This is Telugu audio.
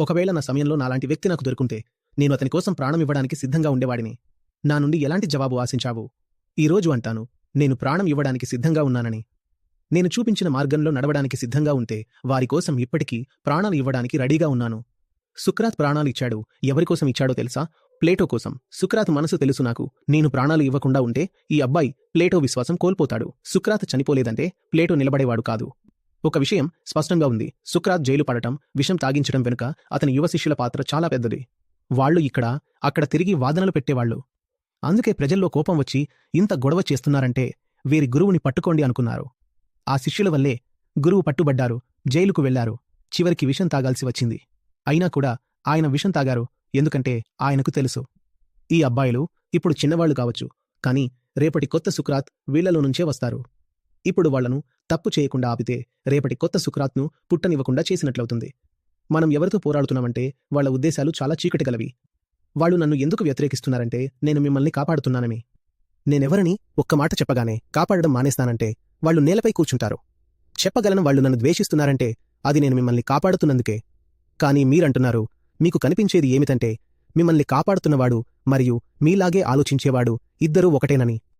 ఒకవేళ నా సమయంలో నాలాంటి వ్యక్తి నాకు దొరుకుంటే నేను అతని కోసం ప్రాణం ఇవ్వడానికి సిద్ధంగా ఉండేవాడిని. నా నుండి ఎలాంటి జవాబు ఆశించావు? ఈ రోజు అంటాను నేను ప్రాణం ఇవ్వడానికి సిద్ధంగా ఉన్నానని. నేను చూపించిన మార్గంలో నడవడానికి సిద్ధంగా ఉంటే వారి కోసం ఇప్పటికీ ప్రాణాలు ఇవ్వడానికి రెడీగా ఉన్నాను. సుక్రాత్ ప్రాణాలు ఇచ్చాడు. ఎవరికోసం ఇచ్చాడో తెలుసా? ప్లేటో కోసం. సుక్రాత్ మనసు తెలుసు నాకు. నేను ప్రాణాలు ఇవ్వకుండా ఉంటే ఈ అబ్బాయి ప్లేటో విశ్వాసం కోల్పోతాడు. సుక్రాత్ చనిపోలేదంటే ప్లేటో నిలబడేవాడు కాదు. ఒక విషయం స్పష్టంగా ఉంది. సుక్రాత్ జైలు పడటం విషం తాగించడం వెనుక అతని యువ శిష్యుల పాత్ర చాలా పెద్దది. వాళ్ళు ఇక్కడ అక్కడ తిరిగి వాదనలు పెట్టేవాళ్ళు. అందుకే ప్రజల్లో కోపం వచ్చి ఇంత గొడవ చేస్తున్నారంటే వీరి గురువుని పట్టుకోండి అనుకున్నారు. ఆ శిష్యుల వల్లే గురువు పట్టుబడ్డారు జైలుకు వెళ్ళారు. చివరికి విషం తాగాల్సి వచ్చింది. అయినా కూడా ఆయన విషం తాగారు ఎందుకంటే ఆయనకు తెలుసు. ఈ అబ్బాయిలు ఇప్పుడు చిన్నవాళ్ళు కావచ్చు కానీ రేపటి కొత్త సుక్రాత్ వీళ్ళలో నుంచే వస్తారు. ఇప్పుడు వాళ్ళను తప్పు చేయకుండా ఆపితే రేపటి కొత్త సుక్రాత్ను పుట్టనివ్వకుండా చేసినట్లవుతుంది. మనం ఎవరితో పోరాడుతున్నామంటే వాళ్ళ ఉద్దేశాలు చాలా చీకటిగలవి వాళ్ళు నన్ను ఎందుకు వ్యతిరేకిస్తున్నారంటే నేను మిమ్మల్ని కాపాడుతున్నానని. నేనెవరని ఒక్క మాట చెప్పగానే కాపాడడం మానేస్తానంటే వాళ్ళు నేలపై కూర్చుంటారు. చెప్పగలను వాళ్ళు నన్ను ద్వేషిస్తున్నారంటే అది నేను మిమ్మల్ని కాపాడుతున్నందుకే. కానీ మీరంటున్నారు మీకు కనిపించేది ఏమిటంటే మిమ్మల్ని కాపాడుతున్నవాడు మరియు మీలాగే ఆలోచించేవాడు ఇద్దరూ ఒకటేనని.